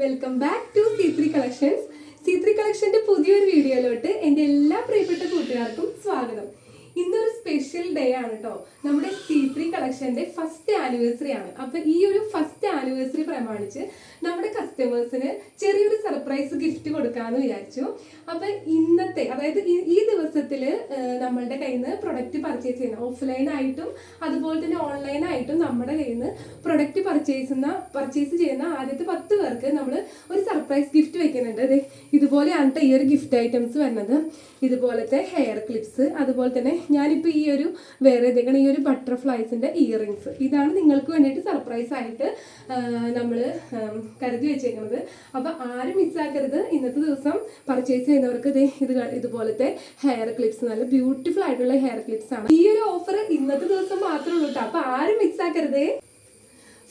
Welcome back to C three Collections C three കളക്ഷന്റെ പുതിയൊരു വീഡിയോയിലോട്ട് എന്റെ എല്ലാ പ്രിയപ്പെട്ട കൂട്ടുകാർക്കും സ്വാഗതം. ഇന്നൊരു സ്പെഷ്യൽ ഡേ ആണ് കേട്ടോ നമ്മുടെ സി ത്രീ കളക്ഷന്റെ ഫസ്റ്റ് ആനിവേഴ്സറി ആണ്. അപ്പൊ ഈ ഒരു ഫസ്റ്റ് ആനിവേഴ്സറി പ്രമാണിച്ച് നമ്മുടെ കസ്റ്റമേഴ്സിന് ചെറിയൊരു സർപ്രൈസ് ഗിഫ്റ്റ് കൊടുക്കാമെന്ന് വിചാരിച്ചു. അപ്പൊ ഇന്നത്തെ അതായത് ഈ- ദിവസത്തിൽ നമ്മളുടെ കയ്യിൽ നിന്ന് പ്രൊഡക്റ്റ് പർച്ചേസ് ചെയ്യുന്ന ഓഫ്ലൈൻ ആയിട്ടും അതുപോലെ തന്നെ ഓൺലൈൻ ആയിട്ടും നമ്മുടെ കയ്യിൽ നിന്ന് പ്രൊഡക്റ്റ് പർച്ചേസ് പർച്ചേസ് ചെയ്യുന്ന ആദ്യത്തെ പത്ത് പേർക്ക് നമ്മൾ ഒരു സർപ്രൈസ് ഗിഫ്റ്റ് വെക്കുന്നുണ്ട്. അതെ ഇതുപോലെയാണ് ഈ ഒരു ഗിഫ്റ്റ് ഐറ്റംസ് വരുന്നത്. ഇതുപോലത്തെ ഹെയർ ക്ലിപ്സ് അതുപോലെ തന്നെ ഞാനിപ്പോൾ ഈ ഒരു വേറെ ഏതെങ്കിലും ഈ ഒരു ബട്ടർഫ്ലൈസിന്റെ ഇയറിങ്സ് ഇതാണ് നിങ്ങൾക്ക് വേണ്ടിയിട്ട് സർപ്രൈസ് ആയിട്ട് നമ്മൾ കരുതി വെച്ചേക്കുന്നത് അപ്പോൾ ആരും മിസ്സാക്കരുത്. ഇന്നത്തെ ദിവസം പർച്ചേസ് ചെയ്യുന്നവർക്ക് ഇത് ഇതുപോലത്തെ ഹെയർ ക്ലിപ്സ് നല്ല ബ്യൂട്ടിഫുൾ ആയിട്ടുള്ള ഹെയർ ക്ലിപ്സ് ആണ്. ഈ ഒരു ഓഫർ ഇന്നത്തെ ദിവസം മാത്രമേ ഉള്ളൂ കേട്ടോ അപ്പോൾ ആരും മിസ്സാക്കരുതേ.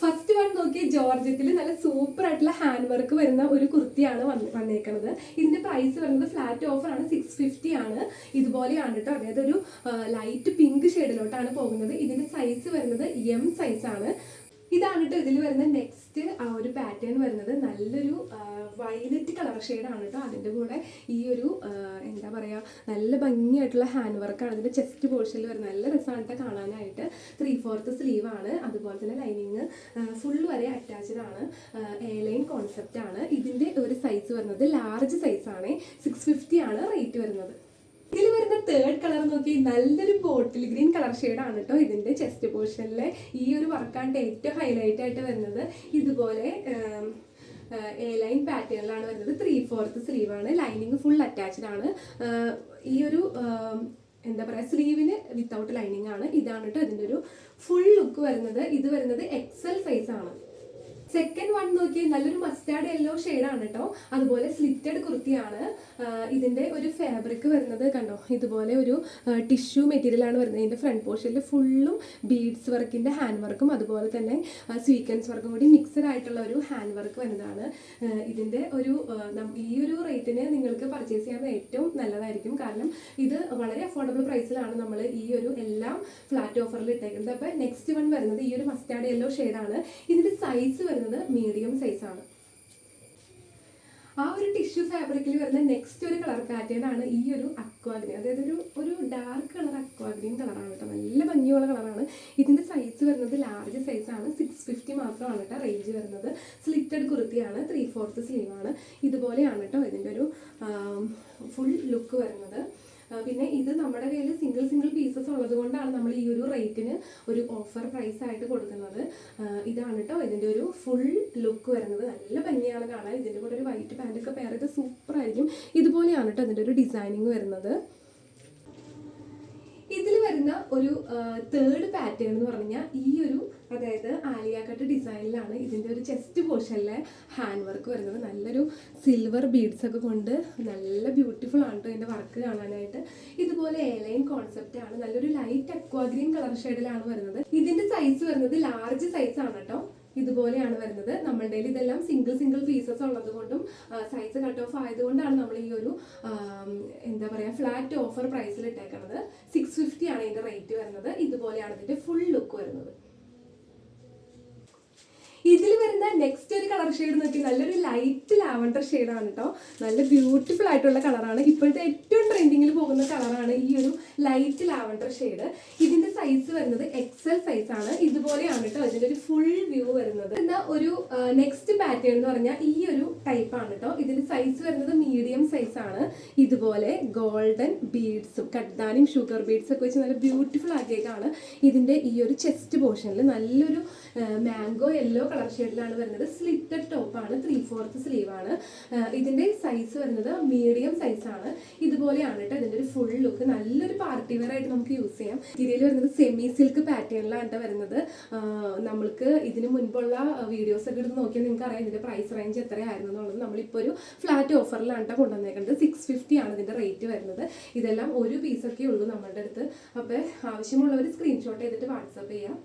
ഫസ്റ്റ് വൺ നോക്കിയ ജോർജറ്റിൽ നല്ല സൂപ്പർ ആയിട്ടുള്ള ഹാൻഡ് വർക്ക് വരുന്ന ഒരു കുർത്തിയാണ് വന്ന് വന്നേക്കുന്നത് ഇതിന്റെ പ്രൈസ് വരുന്നത് ഫ്ലാറ്റ് ഓഫർ ആണ് സിക്സ് ഫിഫ്റ്റി ആണ്. ഇതുപോലെയാണ് കേട്ടോ അതായത് ഒരു ലൈറ്റ് പിങ്ക് ഷെയ്ഡിലോട്ടാണ് പോകുന്നത്. ഇതിന്റെ സൈസ് വരുന്നത് എം സൈസ് ആണ്. ഇതാണ് കേട്ടോ ഇതിൽ വരുന്ന നെക്സ്റ്റ് ആ ഒരു പാറ്റേൺ വരുന്നത്. നല്ലൊരു വയലറ്റ് കളർ ഷെയ്ഡാണ് കേട്ടോ. അതിന്റെ കൂടെ ഈ ഒരു എന്താ പറയുക നല്ല ഭംഗിയായിട്ടുള്ള ഹാൻഡ് വർക്കാണ് ഇതിന്റെ ചെസ്റ്റ് പോർഷനിൽ വരുന്നത് നല്ല രസമാണ് കാണാനായിട്ട്. ത്രീ ഫോർത്ത് സ്ലീവ് ആണ്. അതുപോലെ തന്നെ ലൈനിങ് ഫുൾ വരെ അറ്റാച്ച്ഡ് ആണ്. എ ലൈൻ കോൺസെപ്റ്റ് ആണ്. ഇതിന്റെ ഒരു സൈസ് വരുന്നത് ലാർജ് സൈസ് ആണ്. സിക്സ് ഫിഫ്റ്റി ആണ് റേറ്റ് വരുന്നത്. ഇതിൽ വരുന്ന തേർഡ് കളർ നോക്കി നല്ലൊരു ബോട്ടിൽ ഗ്രീൻ കളർ ആണ് കേട്ടോ ഇതിന്റെ ചെസ്റ്റ് പോർഷനിലെ ഈ ഒരു വർക്കാണ് ഏറ്റവും ഹൈലൈറ്റ് ആയിട്ട് വരുന്നത്. ഇതുപോലെ എ ലൈൻ പാറ്റേണിലാണ് വരുന്നത്. ത്രീ ഫോർത്ത് സ്ലീവ് ആണ്. ലൈനിങ് ഫുൾ അറ്റാച്ച്ഡ് ആണ്. ഈ ഒരു എന്താ പറയുക സ്ലീവിന് വിത്തൗട്ട് ലൈനിങ് ആണ്. ഇതാണ് കേട്ടോ ഇതിന്റെ ഒരു ഫുൾ ലുക്ക് വരുന്നത്. ഇത് വരുന്നത് എക്സൽ സൈസ് ആണ്. സെക്കൻഡ് വൺ നോക്കി നല്ലൊരു മസ്റ്റാർഡ് യെല്ലോ ആണ് കേട്ടോ അതുപോലെ സ്ലിറ്റഡ് കുർത്തിയാണ്. ഇതിന്റെ ഒരു ഫാബ്രിക് വരുന്നത് കണ്ടോ? ഇതുപോലെ ഒരു ടിഷ്യൂ മെറ്റീരിയലാണ് വരുന്നത്. ഇതിന്റെ ഫ്രണ്ട് പോർഷനിൽ ഫുള്ളും ബീഡ്സ് വർക്കിന്റെ ഹാൻഡ് വർക്കും അതുപോലെ തന്നെ സ്വീക്കൻസ് വർക്കും കൂടി മിക്സഡ് ആയിട്ടുള്ള ഒരു ഹാൻഡ് വർക്ക് വരുന്നതാണ്. ഇതിന്റെ ഒരു ഈ ഒരു റേറ്റിന് നിങ്ങൾക്ക് പർച്ചേസ് ചെയ്യാൻ ഏറ്റവും നല്ലതായിരിക്കും. കാരണം ഇത് വളരെ അഫോർഡബിൾ പ്രൈസിലാണ് നമ്മൾ ഈ ഒരു എല്ലാം ഫ്ലാറ്റ് ഓഫറിൽ ഇട്ടേക്കുന്നത്. അപ്പോൾ നെക്സ്റ്റ് വൺ വരുന്നത് ഈ ഒരു മസ്റ്റാർഡ് യെല്ലോ ആണ്. ഇതിന്റെ സൈസ് വരുന്നത് മീഡിയം സൈസാണ് ആ ഒരു ടിഷ്യൂ ഫാബ്രിക്കിൽ വരുന്ന നെക്സ്റ്റ് ഒരു കളർ പാറ്റേൺ ആണ് ഈ ഒരു അക്വാഗ്രീൻ അതായത് ഒരു ഒരു ഡാർക്ക് കളർ അക്വാഗ്രീൻ കളറാണ് കേട്ടോ. നല്ല ഭംഗിയുള്ള കളറാണ് ഇതിന്റെ സൈസ് വരുന്നത് ലാർജ് സൈസാണ് സിക്സ് ഫിഫ്റ്റി മാത്രമാണ് കേട്ടോ റേഞ്ച് വരുന്നത്. സ്ലിറ്റഡ് കുർത്തിയാണ്. ത്രീ ഫോർത്ത് സ്ലീവാണ് ഇതുപോലെയാണ് കേട്ടോ ഇതിന്റെ ഒരു ഫുൾ ലുക്ക് വരുന്നത്. പിന്നെ ഇത് നമ്മുടെ കയ്യിൽ സിംഗിൾ സിംഗിൾ പീസസ് ഉള്ളത് കൊണ്ടാണ് നമ്മൾ ഈ ഒരു റേറ്റിന് ഒരു ഓഫർ പ്രൈസ് ആയിട്ട് കൊടുക്കുന്നത്. ഇതാണ് കേട്ടോ ഇതിന്റെ ഒരു ഫുൾ ലുക്ക് വരുന്നത്. നല്ല ഭംഗിയാണ് കാണാൻ. ഇതിന്റെ കൂടെ ഒരു വൈറ്റ് പാന്റ് പേരൊക്കെ ചെയ്ത് സൂപ്പർ ആയിരിക്കും. ഇതുപോലെയാണ് കേട്ടോ ഇതിന്റെ ഒരു ഡിസൈനിങ് വരുന്നത്. ഇതിൽ വരുന്ന ഒരു തേർഡ് പാറ്റേൺ എന്ന് പറഞ്ഞാൽ ഈ ഒരു അതായത് ആലിയാക്കട്ട് കട്ട് ഡിസൈനിലാണ് ഇതിന്റെ ഒരു ചെസ്റ്റ് പോർഷനിലെ ഹാൻഡ് വർക്ക് വരുന്നത്. നല്ലൊരു സിൽവർ ബീഡ്സ് ഒക്കെ കൊണ്ട് നല്ല ബ്യൂട്ടിഫുൾ ആണ് കേട്ടോ ഇതിന്റെ വർക്ക് കാണാനായിട്ട്. ഇതുപോലെ എലൈൻ കോൺസെപ്റ്റ് ആണ്. നല്ലൊരു ലൈറ്റ് അക്വാഗ്രീൻ കളർ ഷെയ്ഡിലാണ് വരുന്നത്. ഇതിന്റെ സൈസ് വരുന്നത് ലാർജ് സൈസ് ആണ് കേട്ടോ ഇതുപോലെയാണ് വരുന്നത്. നമ്മളുടെ ഇതെല്ലാം സിംഗിൾ സിംഗിൾ പീസസ് ഉള്ളത് കൊണ്ടും സൈസ് കട്ട് ഓഫ് ആയതുകൊണ്ടാണ് നമ്മൾ ഈ ഒരു എന്താ പറയുക ഫ്ലാറ്റ് ഓഫർ പ്രൈസിൽ ഇട്ടേക്കുന്നത് സിക്സ് ഫിഫ്റ്റി ആണ് ഇതിന്റെ റേറ്റ് വരുന്നത്. ഇതുപോലെയാണ് ഇതിന്റെ ഫുൾ ലുക്ക് വരുന്നത്. ഇതിൽ വരുന്ന നെക്സ്റ്റ് ഒരു കളർ ഷെയ്ഡ് നോക്കി നല്ലൊരു ലൈറ്റ് ലാവണ്ടർ ആണ് കേട്ടോ നല്ല ബ്യൂട്ടിഫുൾ ആയിട്ടുള്ള കളറാണ് ഇപ്പോഴത്തെ ഏറ്റവും ട്രെൻഡിങ്ങിൽ പോകുന്ന കളറാണ് ഈ ഒരു ലൈറ്റ് ലാവണ്ടർ ഷെയ്ഡ് ഇതിന്റെ സൈസ് വരുന്നത് എക്സൽ സൈസ് ആണ്. ഇതുപോലെയാണ് കേട്ടോ ഇതിന്റെ ഒരു ഫുൾ വ്യൂ വരുന്നത്. എന്നാ ഒരു നെക്സ്റ്റ് പാറ്റേൺ എന്ന് പറഞ്ഞാൽ ഈ ഒരു ടൈപ്പ് ആണ് കേട്ടോ ഇതിന്റെ സൈസ് വരുന്നത് മീഡിയം സൈസ് ആണ്. ഇതുപോലെ ഗോൾഡൻ ബീഡ്സും കട്ടാനും ഷുഗർ ബീഡ്സ് ഒക്കെ വെച്ച് നല്ല ബ്യൂട്ടിഫുൾ ആക്കിയേക്കാണ് ഇതിന്റെ ഈ ഒരു ചെസ്റ്റ് പോർഷനിൽ നല്ലൊരു മാംഗോ യെല്ലോ കളർ ഷെയ്ഡിലാണ് വരുന്നത്. സ്ലിറ്റഡ് ടോപ്പാണ് ത്രീ ഫോർത്ത് സ്ലീവ് ആണ്. ഇതിന്റെ സൈസ് വരുന്നത് മീഡിയം സൈസ് ആണ്. ഇതുപോലെയാണ് കേട്ടോ ഇതിന്റെ ഒരു ഫുൾ ലുക്ക് നല്ലൊരു പാർട്ടി വെയർ ആയിട്ട് നമുക്ക് യൂസ് ചെയ്യാം. ഇതിൽ വരുന്നത് സെമി സിൽക്ക് പാറ്റേണിലാണ് കേട്ടോ വരുന്നത്. നമ്മൾക്ക് ഇതിന് മുൻപുള്ള വീഡിയോസ് ഒക്കെ എടുത്ത് നോക്കിയാൽ നിങ്ങൾക്ക് അറിയാം ഇതിന്റെ പ്രൈസ് റേഞ്ച് എത്രയായിരുന്നു എന്നുള്ളത്. നമ്മളിപ്പോൾ ഒരു ഫ്ലാറ്റ് ഓഫറിലാണ് കേട്ടോ കൊണ്ടുവന്നേക്കുന്നത്. സിക്സ് ഫിഫ്റ്റി ആണ് ഇതിന്റെ റേറ്റ് വരുന്നത്. ഇതെല്ലാം ഒരു പീസൊക്കെ ഉള്ളൂ നമ്മളുടെ അടുത്ത്. അപ്പോൾ ആവശ്യമുള്ളവർ സ്ക്രീൻഷോട്ട് ചെയ്തിട്ട് വാട്സപ്പ് ചെയ്യാം.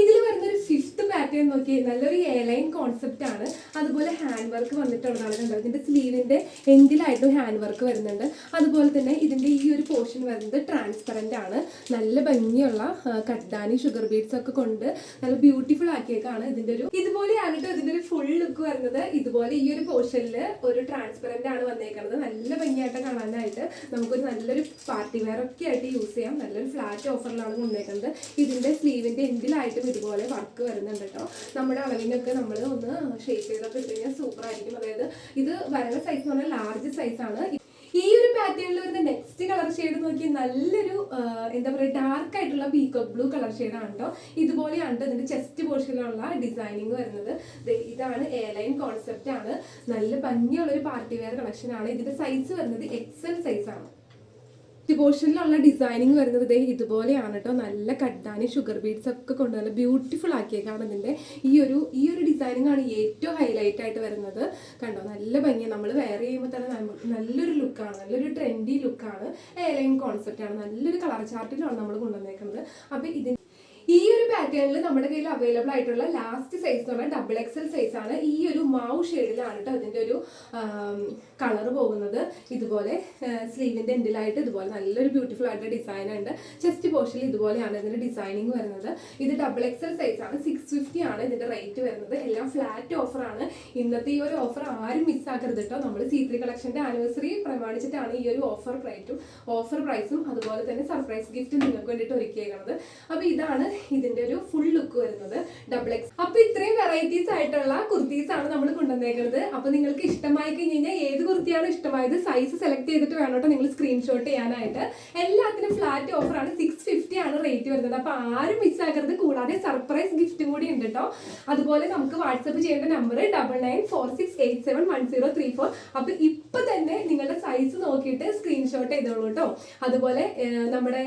ഇതിൽ വരുന്ന ഒരു ഫിഫ്ത്ത് പാറ്റേൺ നോക്കി നല്ലൊരു എയർലൈൻ കോൺസെപ്റ്റ് ആണ്. അതുപോലെ ഹാൻഡ് വർക്ക് വന്നിട്ടുള്ളതാണ് കണ്ടത് ഇതിന്റെ സ്ലീവിന്റെ എൻഡിലായിട്ടും ഹാൻഡ് വർക്ക് വരുന്നുണ്ട്. അതുപോലെ തന്നെ ഇതിന്റെ ഈ ഒരു പോർഷൻ വരുന്നത് ട്രാൻസ്പെറന്റ് ആണ്. നല്ല ഭംഗിയുള്ള കട്ടാനി ഷുഗർ ബീഡ്സ് ഒക്കെ കൊണ്ട് നല്ല ബ്യൂട്ടിഫുൾ ആക്കിയേക്കാണ് ഇതിന്റെ ഒരു ഇതുപോലെയാണ് കേട്ടോ ഇതിന്റെ ഒരു ഫുൾ ലുക്ക് വരുന്നത്. ഇതുപോലെ ഈ ഒരു പോർഷനിൽ ഒരു ട്രാൻസ്പെറന്റ് ആണ് വന്നേക്കുന്നത് നല്ല ഭംഗിയായിട്ട് കാണാനായിട്ട് നമുക്കൊരു നല്ലൊരു പാർട്ടി വെയർ ഒക്കെ ആയിട്ട് യൂസ് ചെയ്യാം. നല്ലൊരു ഫ്ലാറ്റ് ഓഫറിലാണ് വന്നേക്കുന്നത് ഇതിന്റെ സ്ലീവിന്റെ എൻഡിലായിട്ടും ഇതുപോലെ വർക്ക് വരുന്നുണ്ട് കേട്ടോ നമ്മുടെ അളവിനൊക്കെ നമ്മൾ ഒന്ന് ഷേപ്പ് ചെയ്തൊക്കെ ഇട്ട് കഴിഞ്ഞാൽ സൂപ്പർ ആയിരിക്കും. അതായത് ഇത് വരുന്ന സൈസ് എന്ന് പറഞ്ഞാൽ ലാർജ് സൈസ് ആണ്. ഈ ഒരു പാറ്റേണിൽ വരുന്ന നെക്സ്റ്റ് കളർ ഷെയ്ഡ് നോക്കി നല്ലൊരു എന്താ പറയുക ഡാർക്ക് ആയിട്ടുള്ള പീക്കോക്ക് ബ്ലൂ കളർ ഷെയ്ഡാണ് കേട്ടോ ഇതുപോലെയാണ് ഇതിന്റെ ചെസ്റ്റ് പോർഷനിലുള്ള ഡിസൈനിങ് വരുന്നത്. ഇതാണ് എയർലൈൻ കോൺസെപ്റ്റ് ആണ്. നല്ല ഭംഗിയുള്ള ഒരു പാർട്ടി വെയർ കളക്ഷൻ ആണ്. ഇതിന്റെ സൈസ് വരുന്നത് എക്സൽ സൈസ് ആണ്. പോർഷനിലുള്ള ഡിസൈനിങ് വരുന്നത് ഇതേ ഇതുപോലെയാണ് കേട്ടോ നല്ല കട്ടാനി ഷുഗർ ബീഡ്സ് ഒക്കെ കൊണ്ട് നല്ല ബ്യൂട്ടിഫുൾ ആക്കിയേക്കാണ് ഇതിന്റെ ഈ ഒരു ഈ ഒരു ഡിസൈനിങ് ആണ് ഏറ്റവും ഹൈലൈറ്റ് ആയിട്ട് വരുന്നത്. കണ്ടോ? നല്ല ഭംഗിയാണ് നമ്മൾ വെയർ ചെയ്യുമ്പോൾ തന്നെ നല്ലൊരു ലുക്കാണ് നല്ലൊരു ട്രെൻഡി ലുക്കാണ് എയർലൈൻ കോൺസെപ്റ്റാണ് നല്ലൊരു കളർ ചാർട്ടിലാണ് നമ്മൾ കൊണ്ടുവന്നേക്കുന്നത്. അപ്പോൾ ഇതിന് ഈ ഒരു പാറ്റേണിൽ നമ്മുടെ കയ്യിൽ അവൈലബിൾ ആയിട്ടുള്ള ലാസ്റ്റ് സൈസ് എന്ന് പറഞ്ഞാൽ ഡബിൾ എക്സൽ സൈസ് ആണ് ഈ ഒരു മാവ് ഷെയ്ഡിലാണ് കേട്ടോ അതിന്റെ ഒരു കളർ പോകുന്നത്. ഇതുപോലെ സ്ലീവിന്റെ എൻഡിലായിട്ട് ഇതുപോലെ നല്ലൊരു ബ്യൂട്ടിഫുൾ ആയിട്ട് ഡിസൈൻ ഉണ്ട്. ചെസ്റ്റ് പോർഷനിൽ ഇതുപോലെയാണ് ഇതിന്റെ ഡിസൈനിങ് വരുന്നത്. ഇത് ഡബിൾ എക്സൽ സൈസ് ആണ്. സിക്സ് ഫിഫ്റ്റി ആണ് ഇതിന്റെ റേറ്റ് വരുന്നത്. എല്ലാം ഫ്ലാറ്റ് ഓഫറാണ് ഇന്നത്തെ ഈ ഒരു ഓഫർ ആരും മിസ്സാക്കരുത് കേട്ടോ നമ്മൾ സി ത്രീ കളക്ഷന്റെ ആനിവേഴ്സറി പ്രമാണിച്ചിട്ടാണ് ഈ ഒരു ഓഫർ പ്രൈറ്റും ഓഫർ പ്രൈസും അതുപോലെ തന്നെ സർപ്രൈസ് ഗിഫ്റ്റ് നിങ്ങൾക്ക് വേണ്ടിയിട്ട് ഒരുക്കിയേക്കുന്നത് അപ്പോൾ ഇതാണ് ഇതിന്റെ ഒരു ഫുൾ ലുക്ക് വരുന്നത് ഡബിൾ എക്സ് അപ്പൊ ഇത്രയും വെറൈറ്റീസ് ആയിട്ടുള്ള കുർത്തീസ് ആണ് നമ്മൾ കൊണ്ടുവന്നേക്കുന്നത്. അപ്പൊ നിങ്ങൾക്ക് ഇഷ്ടമായി കഴിഞ്ഞ് കഴിഞ്ഞാൽ ഏത് കുർത്തിയാണ് ഇഷ്ടമായത് സൈസ് സെലക്ട് ചെയ്തിട്ട് വേണം കേട്ടോ നിങ്ങൾ സ്ക്രീൻഷോട്ട് ചെയ്യാനായിട്ട്. എല്ലാത്തിനും ഫ്ലാറ്റ് ഓഫർ ആണ്. സിക്സ് ഫിഫ്റ്റി ആണ് റേറ്റ് വരുന്നത്. അപ്പൊ ആരും മിസ് മിസ്സാക്കരുത് കൂടാതെ സർപ്രൈസ് ഗിഫ്റ്റും കൂടി ഉണ്ട് കേട്ടോ അതുപോലെ നമുക്ക് വാട്സപ്പ് ചെയ്യേണ്ട number double nine four six eight seven one zero three four അപ്പൊ ഇപ്പൊ തന്നെ നിങ്ങളുടെ സൈസ് നോക്കിയിട്ട് സ്ക്രീൻഷോട്ട് ചെയ്തോളൂ കേട്ടോ അതുപോലെ നമ്മുടെ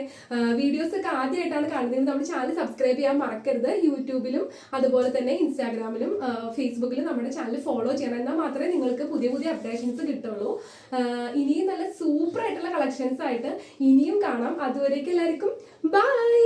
വീഡിയോസ് ഒക്കെ ആദ്യമായിട്ടാണ് കാണുന്നത്. നമ്മുടെ ചാനൽ സബ്സ്ക്രൈബ് ചെയ്യാൻ മറക്കരുത്. യൂട്യൂബിലും അതുപോലെ തന്നെ ഇൻസ്റ്റാഗ്രാമിലും ഫേസ്ബുക്കിലും നമ്മുടെ ചാനൽ ഫോളോ ചെയ്യണം. എന്നാൽ മാത്രമേ നിങ്ങൾക്ക് പുതിയ പുതിയ അപ്ഡേഷൻസ് കിട്ടുള്ളൂ. ഇനിയും നല്ല സൂപ്പർ ആയിട്ടുള്ള കളക്ഷൻസ് ആയിട്ട് ഇനിയും കാണാം. അതുവരേക്കും എല്ലാവർക്കും ബൈ